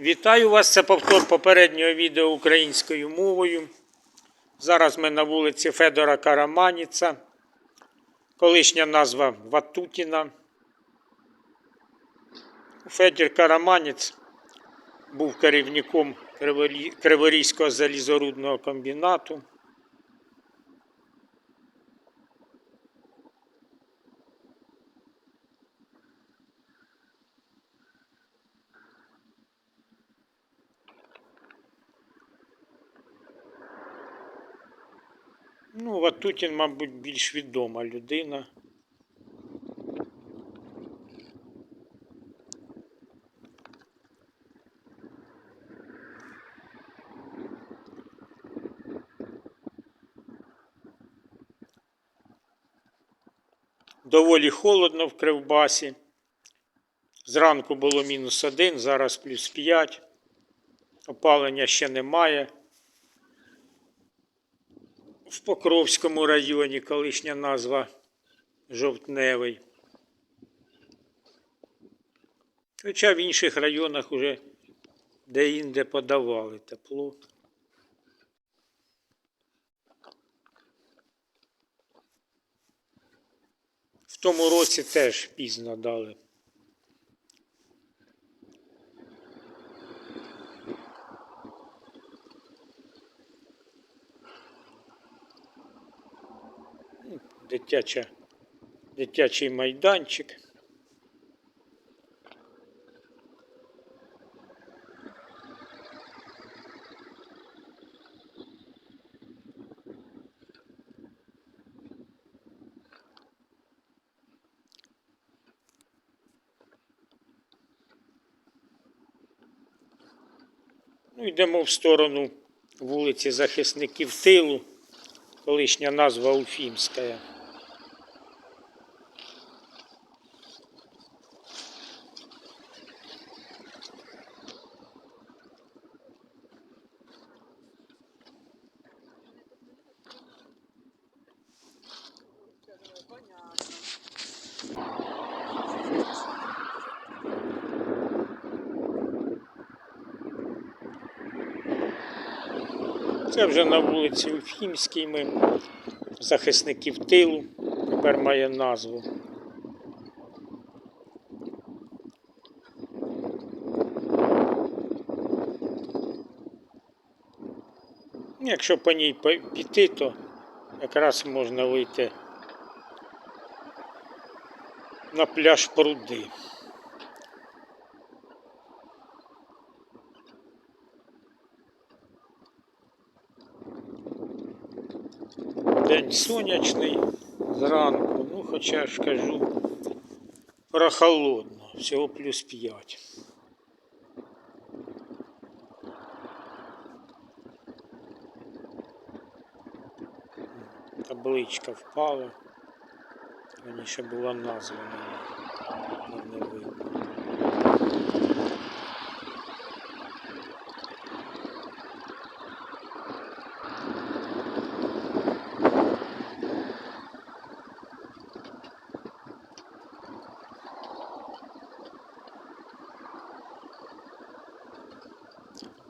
Вітаю вас! Це повтор попереднього відео українською мовою. Зараз ми на вулиці Федора Караманіца, колишня назва Ватутіна. Федір Караманець був керівником Криворі- Криворізького залізорудного комбінату. Ну, Ватутін, мабуть, більш відома людина. Доволі холодно в Кривбасі. Зранку було мінус один, зараз плюс 5. Опалення ще немає. В Покровському районі колишня назва Жовтневий. Хоча в інших районах уже де-інде подавали тепло. В тому році теж пізно дали. Ну, Дитяча, дитячий майданчик. Ну, йдемо в сторону вулиці Захисників Тилу, колишня назва Уфімська. Це вже на вулиці Уфімській ми захисників тилу. Тепер має назву. Якщо по ній піти, то якраз можна вийти на пляж пруди. День сонячний зранку, ну хоча ж кажу, прохолодно, всього плюс 5. Табличка впала. Раніше була названа. Не видно.